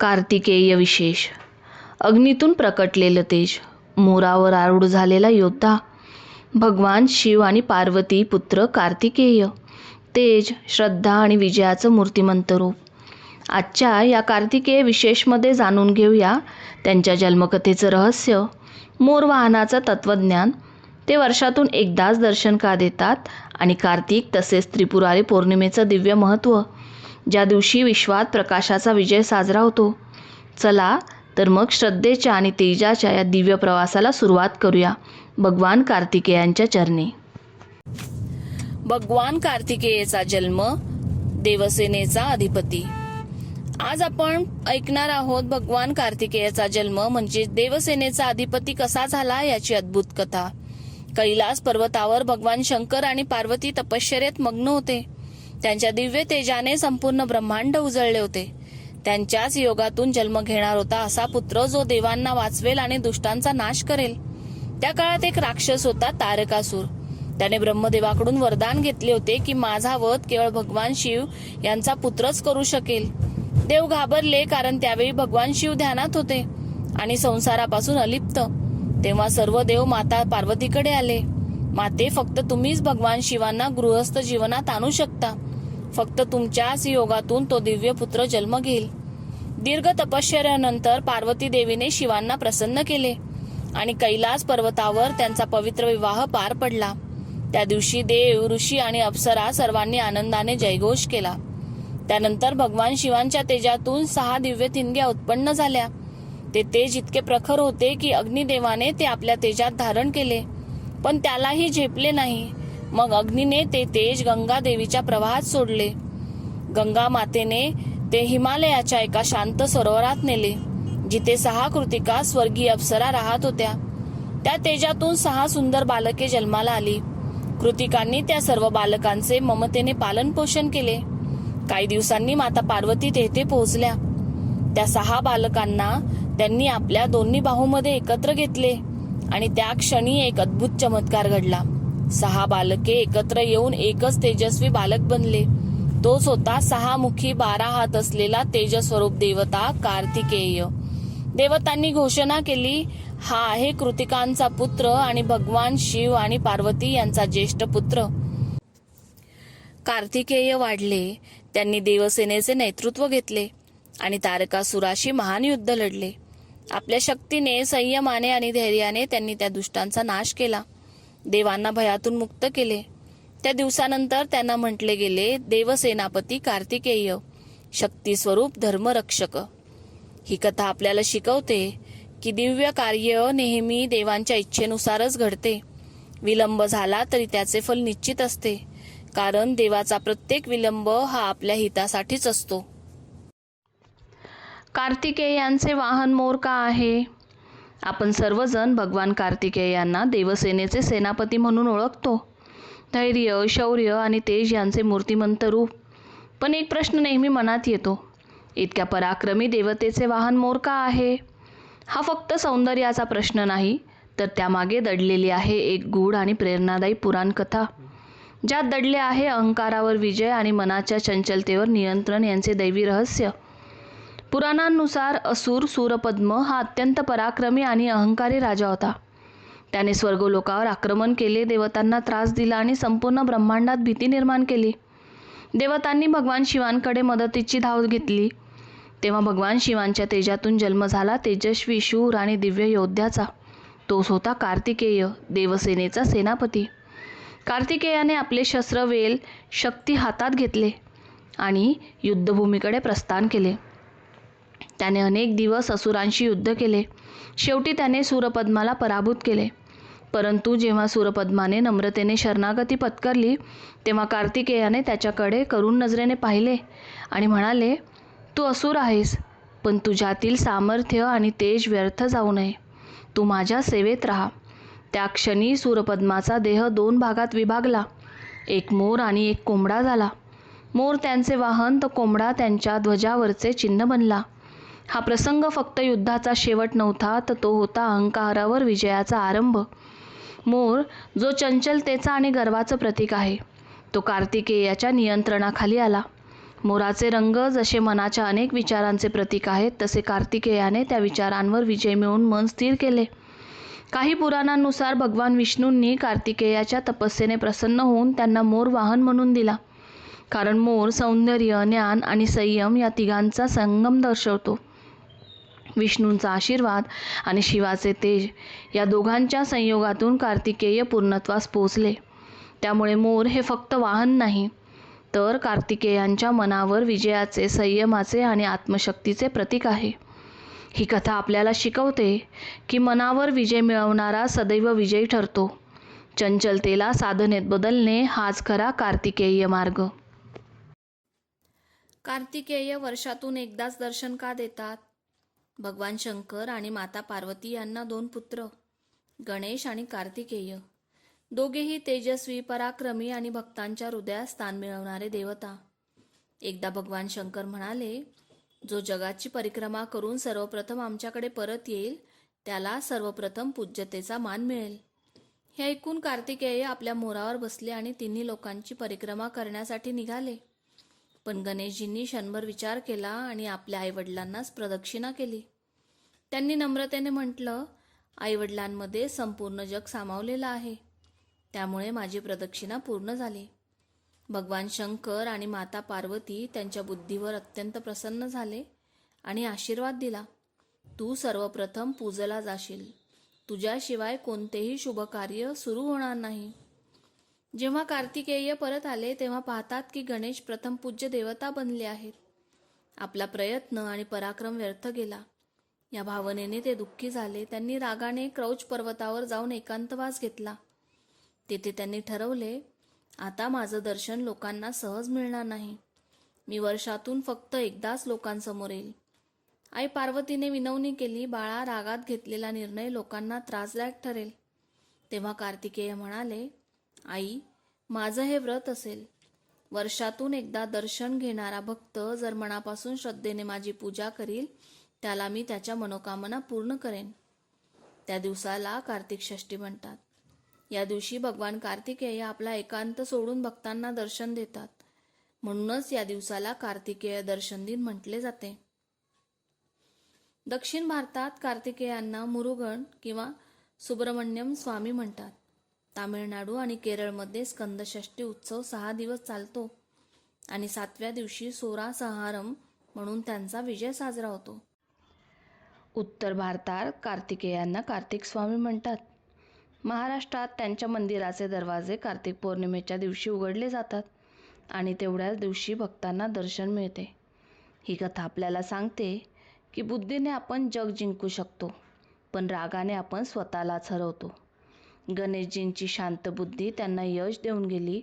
कार्तिकेय विशेष. अग्नीतून प्रकटलेलं तेज. मोरावर आरूढ झालेला योद्धा. भगवान शिव आणि पार्वती पुत्र कार्तिकेय. तेज श्रद्धा आणि विजयाचं मूर्तिमंत रूप. आजच्या या कार्तिकेय विशेषमध्ये जाणून घेऊया त्यांच्या जन्मकथेचं रहस्य. मोर वाहनाचं तत्त्वज्ञान. ते वर्षातून एकदाच दर्शन का देतात आणि कार्तिक तसेच त्रिपुरारी पौर्णिमेचं दिव्य महत्त्व. ज्या दिवशी विश्वात प्रकाशाचा विजय साजरा होतो. चला तर मग श्रद्धेच्या आणि तेजाच्या या दिव्य प्रवासाला सुरुवात करूया. भगवान कार्तिकेयांच्या चरणी. भगवान कार्तिकेयचा जन्म देवसेनेचा अधिपती. आज आपण ऐकणार आहोत भगवान कार्तिकेयाचा जन्म म्हणजे देवसेनेचा अधिपती कसा झाला याची अद्भुत कथा. कैलास पर्वतावर भगवान शंकर आणि पार्वती तपश्चर्यात मग्न होते. त्यांच्या दिव्य तेजाने संपूर्ण ब्रह्मांड उजळले होते. त्यांच्याच योगातून जन्म घेणार होता असा पुत्र जो देवांना वाचवेल आणि दुष्टांचा नाश करेल. त्या काळात एक राक्षस होता तारकासूर. त्याने ब्रह्मदेवाकडून वरदान घेतले होते की माझा वध केवळ भगवान शिव यांचा पुत्रच करू शकेल. देव घाबरले कारण त्यावेळी भगवान शिव ध्यानात होते आणि संसारापासून अलिप्त. तेव्हा सर्व देव माता पार्वतीकडे आले. माते फक्त तुम्हीच भगवान शिवांना गृहस्थ जीवनात आणू शकता. फक्त तुमच्याच योगातून तो दिव्य पुत्र जन्म घेईल. दीर्घ तपश्चर्यानंतर पार्वती देवीने शिवांना प्रसन्न केले आणि कैलास पर्वतावर त्यांचा पवित्र विवाह पार पडला. त्या दिवशी देव ऋषी आणि अप्सरा सर्वांनी आनंदाने जयघोष केला. त्यानंतर भगवान शिवांच्या तेजातून सहा दिव्य थिनग्या उत्पन्न झाल्या. ते तेज इतके प्रखर होते की अग्निदेवाने ते आपल्या तेजात धारण केले. पण त्यालाही झेपले नाही. मग अग्नीने ते तेज गंगा देवीच्या प्रवाहात सोडले. गंगा मातेने ते हिमालयाच्या एका शांत सरोवरात नेले जिथे सहा कृतिका स्वर्गीय अप्सरा राहत होत्या. त्या तेजातून सहा सुंदर बालके जन्माला आली. कृतिकांनी त्या सर्व बालकांचे ममतेने पालन पोषण केले. काही दिवसांनी माता पार्वती तेथे पोहोचल्या. त्या सहा बालकांना त्यांनी आपल्या दोन्ही बाहूमध्ये एकत्र घेतले. आणि त्या क्षणी एक अद्भुत चमत्कार घडला. सहा बालके एकत्र येऊन एकच तेजस्वी बालक बनले. तोच होता सहा मुखी बारा हात असलेला तेजस्वरूप देवता कार्तिकेय. देवतांनी घोषणा केली हा आहे कृतिकांचा पुत्र आणि भगवान शिव आणि पार्वती यांचा ज्येष्ठ पुत्र. कार्तिकेय वाढले. त्यांनी देवसेनेचे नेतृत्व घेतले आणि तारकासुराशी महान युद्ध लढले. आपल्या शक्तीने संयमाने आणि धैर्याने त्यांनी त्या दुष्टांचा नाश केला. देवांना भयातून मुक्त केले. त्या दिवसानंतर त्यांना म्हटले गेले देवसेनापती कार्तिकेय शक्ती स्वरूप धर्मरक्षक. ही कथा आपल्याला शिकवते की दिव्य कार्य नेहमी देवांच्या इच्छेनुसारच घडते. विलंब झाला तरी त्याचे फल निश्चित असते कारण देवाचा प्रत्येक विलंब हा आपल्या हितासाठीच असतो. कार्तिकेयांचे वाहन मोर का आहे? आपण सर्वजण भगवान कार्तिकेयांना देवसेनेचे सेनापती म्हणून ओळखतो. धैर्य शौर्य आणि तेज यांचे मूर्तिमंत रूप. पण एक प्रश्न नेहमी मनात येतो. इतक्या पराक्रमी देवतेचे वाहन मोर का आहे? हा फक्त सौंदर्याचा प्रश्न नाही तर त्यामागे दडलेली आहे एक गूढ आणि प्रेरणादायी पुराण कथा. ज्यात दडले आहे अहंकारावर विजय आणि मनाच्या चंचलतेवर नियंत्रण यांचे दैवी रहस्य. पुराणांनुसार असुर सूरपद्म हा अत्यंत पराक्रमी आणि अहंकारी राजा होता. त्याने स्वर्गलोकावर आक्रमण केले देवतांना त्रास दिला आणि संपूर्ण ब्रह्मांडात भीती निर्माण केली. देवतांनी भगवान शिवांकडे मदतीची धाव घेतली. तेव्हा भगवान शिवांच्या तेजातून जन्म झाला तेजस्वी शूर आणि दिव्य योद्ध्याचा. तोच होता कार्तिकेय देवसेनेचा सेनापती. कार्तिकेयाने आपले शस्त्रवेल शक्ती हातात घेतले आणि युद्धभूमीकडे प्रस्थान केले. त्याने अनेक दिवस असुरांशी युद्ध केले. शेवटी त्याने सूरपद्माला पराभूत केले. परंतु जेव्हा सूरपद्माने नम्रतेने शरणागती पत्करली तेव्हा कार्तिकेयाने त्याच्याकडे करुण नजरेने पाहिले आणि म्हणाले तू असुर आहेस पण तुझ्यातील सामर्थ्य आणि तेज व्यर्थ जाऊ नये. तू माझ्या सेवेत राहा. त्या क्षणी सूरपद्माचा देह दोन भागात विभागला. एक मोर आणि एक कोंबडा झाला. मोर त्यांचे वाहन तर कोंबडा त्यांच्या ध्वजावरचे चिन्ह बनला. हा प्रसंग फक्त युद्धाचा शेवट नव्हता तर तो होता अहंकारावर विजयाचा आरंभ. मोर जो चंचलतेचा आणि गर्वाचं प्रतीक आहे तो कार्तिकेयाच्या नियंत्रणाखाली आला. मोराचे रंग जसे मनाच्या अनेक विचारांचे प्रतीक आहेत तसे कार्तिकेयाने त्या विचारांवर विजय मिळवून मन स्थिर केले. काही पुराणांनुसार भगवान विष्णूंनी कार्तिकेयाच्या तपस्येने प्रसन्न होऊन त्यांना मोर वाहन म्हणून दिला. कारण मोर सौंदर्य ज्ञान आणि संयम या तिघांचा संगम दर्शवतो. विष्णूंचा आशीर्वाद आणि शिवाचे तेज या दोघांच्या संयोगातून कार्तिकेय पूर्णत्वास पोचले त्यामुळे मोर हे फक्त वाहन नाही तर कार्तिकेयांच्या मनावर विजयाचे संयमाचे आणि आत्मशक्तीचे प्रतीक आहे. ही कथा आपल्याला शिकवते की मनावर विजय मिळवणारा सदैव विजयी ठरतो. चंचलतेला साधनेत बदलणे हाच खरा कार्तिकेय मार्ग. कार्तिकेय वर्षातून एकदाच दर्शन का देतात? भगवान शंकर आणि माता पार्वती यांना दोन पुत्र गणेश आणि कार्तिकेय. दोघेही तेजस्वी पराक्रमी आणि भक्तांच्या हृदयात स्थान मिळवणारे देवता. एकदा भगवान शंकर म्हणाले जो जगाची परिक्रमा करून सर्वप्रथम आमच्याकडे परत येईल त्याला सर्वप्रथम पूज्यतेचा मान मिळेल. हे ऐकून कार्तिकेय आपल्या मोरावर बसले आणि तिन्ही लोकांची परिक्रमा करण्यासाठी निघाले. पण गणेशजींनी क्षणभर विचार केला आणि आपल्या आईवडिलांनाच प्रदक्षिणा केली. त्यांनी नम्रतेने म्हटलं आईवडिलांमध्ये संपूर्ण जग सामावलेलं आहे. त्यामुळे माझी प्रदक्षिणा पूर्ण झाली. भगवान शंकर आणि माता पार्वती त्यांच्या बुद्धीवर अत्यंत प्रसन्न झाले आणि आशीर्वाद दिला. तू सर्वप्रथम पूजला जाशील. तुझ्याशिवाय कोणतेही शुभ कार्य सुरू होणार नाही. जेव्हा कार्तिकेय परत आले तेव्हा पाहतात की गणेश प्रथम पूज्य देवता बनले आहेत. आपला प्रयत्न आणि पराक्रम व्यर्थ गेला. या भावनेने ते दुःखी झाले. त्यांनी रागाने क्रौच पर्वतावर जाऊन एकांतवास घेतला. तेथे त्यांनी ठरवले आता माझं दर्शन लोकांना सहज मिळणार नाही. मी वर्षातून फक्त एकदाच लोकांसमोर येईल. आई पार्वतीने विनवणी केली बाळा रागात घेतलेला निर्णय लोकांना त्रासदायक ठरेल. तेव्हा कार्तिकेय म्हणाले आई माझं हे व्रत असेल. वर्षातून एकदा दर्शन घेणारा भक्त जर मनापासून श्रद्धेने माझी पूजा करील त्याला मी त्याच्या मनोकामना पूर्ण करेन. त्या दिवसाला कार्तिक षष्ठी म्हणतात. या दिवशी भगवान कार्तिकेय आपला एकांत सोडून भक्तांना दर्शन देतात. म्हणूनच या दिवसाला कार्तिकेय दर्शन दिन म्हटले जाते. दक्षिण भारतात कार्तिकेयांना मुरुगण किंवा सुब्रमण्यम स्वामी म्हणतात. तामिळनाडू आणि केरळमध्ये स्कंदषष्ठी उत्सव सहा दिवस चालतो आणि सातव्या दिवशी सोरा सहारम म्हणून त्यांचा विजय साजरा होतो. उत्तर भारतात कार्तिकेयांना कार्तिक स्वामी म्हणतात. महाराष्ट्रात त्यांच्या मंदिराचे दरवाजे कार्तिक पौर्णिमेच्या दिवशी उघडले जातात आणि तेवढ्याच दिवशी भक्तांना दर्शन मिळते. ही कथा आपल्याला सांगते की बुद्धीने आपण जग जिंकू शकतो पण रागाने आपण स्वतःलाच हरवतो. गणेशजींची शांत बुद्धी त्यांना यश देऊन गेली.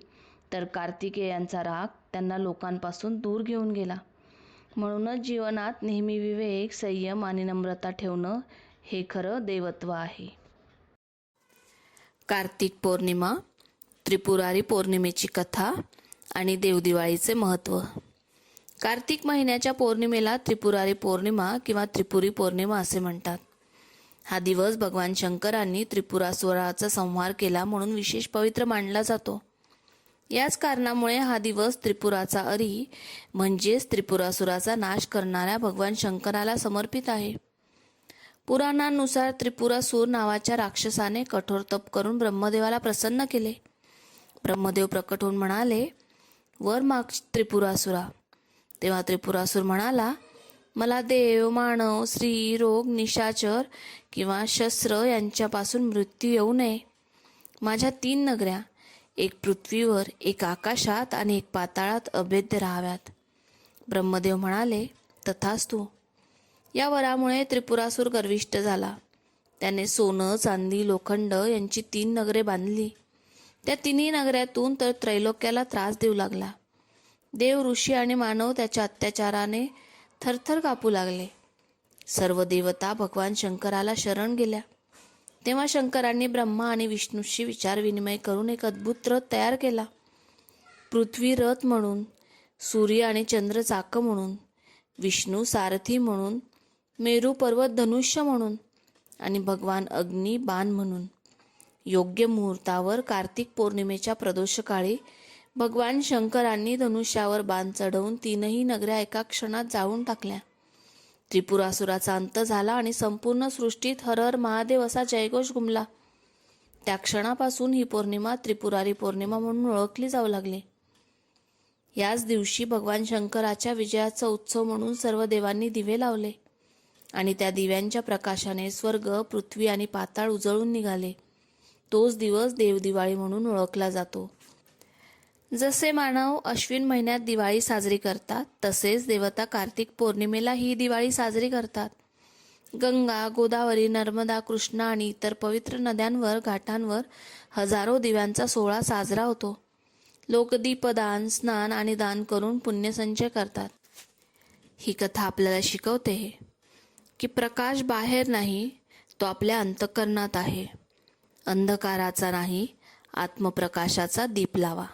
तर कार्तिकेयांचा राग त्यांना लोकांपासून दूर घेऊन गेला. म्हणूनच जीवनात नेहमी विवेक संयम आणि नम्रता ठेवणं हे खरं देवत्व आहे. कार्तिक पौर्णिमा त्रिपुरारी पौर्णिमेची कथा आणि देवदिवाळीचे महत्त्व. कार्तिक महिन्याच्या पौर्णिमेला त्रिपुरारी पौर्णिमा किंवा त्रिपुरी पौर्णिमा असे म्हणतात. हा दिवस भगवान शंकरांनी त्रिपुरासुराचा संहार केला म्हणून विशेष पवित्र मानला जातो. याच कारणामुळे हा दिवस त्रिपुराचा अरी म्हणजेच त्रिपुरासुराचा नाश करणाऱ्या भगवान शंकराला समर्पित आहे. पुराणांनुसार त्रिपुरासूर नावाच्या राक्षसाने कठोर तप करून ब्रह्मदेवाला प्रसन्न केले. ब्रह्मदेव प्रकट होऊन म्हणाले वर माग त्रिपुरासुरा तेव्हा त्रिपुरासूर म्हणाला मला देव मानव स्त्री रोग निशाचर किंवा शस्त्र यांच्यापासून मृत्यू येऊ नये. माझ्या तीन नगऱ्या एक पृथ्वीवर एक आकाशात आणि एक पाताळात अभेद्य राहाव्यात. ब्रह्मदेव म्हणाले तथास्तु या वरामुळे त्रिपुरासूर गर्विष्ट झाला. त्याने सोनं चांदी लोखंड यांची तीन नगरे बांधली. त्या तिन्ही नगऱ्यातून तर त्रैलोक्याला त्रास देऊ लागला. देव ऋषी आणि मानव त्याच्या अत्याचाराने थरथर कापू लागले. सर्व देवता भगवान शंकराला शरण गेल्या. तेव्हा शंकरांनी ब्रह्मा आणि विष्णूशी विचारविनिमय करून एक अद्भुत रथ तयार केला. पृथ्वी रथ म्हणून सूर्य आणि चंद्र चाक म्हणून विष्णू सारथी म्हणून मेरू पर्वत धनुष्य म्हणून आणि भगवान अग्नी बाण म्हणून. योग्य मुहूर्तावर कार्तिक पौर्णिमेच्या प्रदोषकाळी भगवान शंकरांनी धनुष्यावर बाण चढवून तीनही नगऱ्या एका क्षणात जाळून टाकल्या. त्रिपुरासुराचा अंत झाला आणि संपूर्ण सृष्टीत हर हर महादेव असा जयघोष घुमला. त्या क्षणापासून ही पौर्णिमा त्रिपुरारी पौर्णिमा म्हणून ओळखली जाऊ लागली. याच दिवशी भगवान शंकराच्या विजयाचा उत्सव म्हणून सर्व देवांनी दिवे लावले आणि त्या दिव्यांच्या प्रकाशाने स्वर्ग पृथ्वी आणि पाताळ उजळून निघाले. तोच दिवस देवदिवाळी म्हणून ओळखला जातो. जसे मानव अश्विन महिन्यात दिवाळी साजरी करतात तसेच देवता कार्तिक पौर्णिमेला ही दिवाळी साजरी करतात. गंगा गोदावरी नर्मदा कृष्णा आणि इतर पवित्र नद्यांवर घाटांवर हजारो दिव्यांचा सोहळा साजरा होतो. लोक दीपदान स्नान आणि दान करून पुण्यसंचय करतात. ही कथा आपल्याला शिकवते की प्रकाश बाहेर नाही तो आपल्या अंतकरणात आहे. अंधकाराचा नाही आत्मप्रकाशाचा दीप लावा.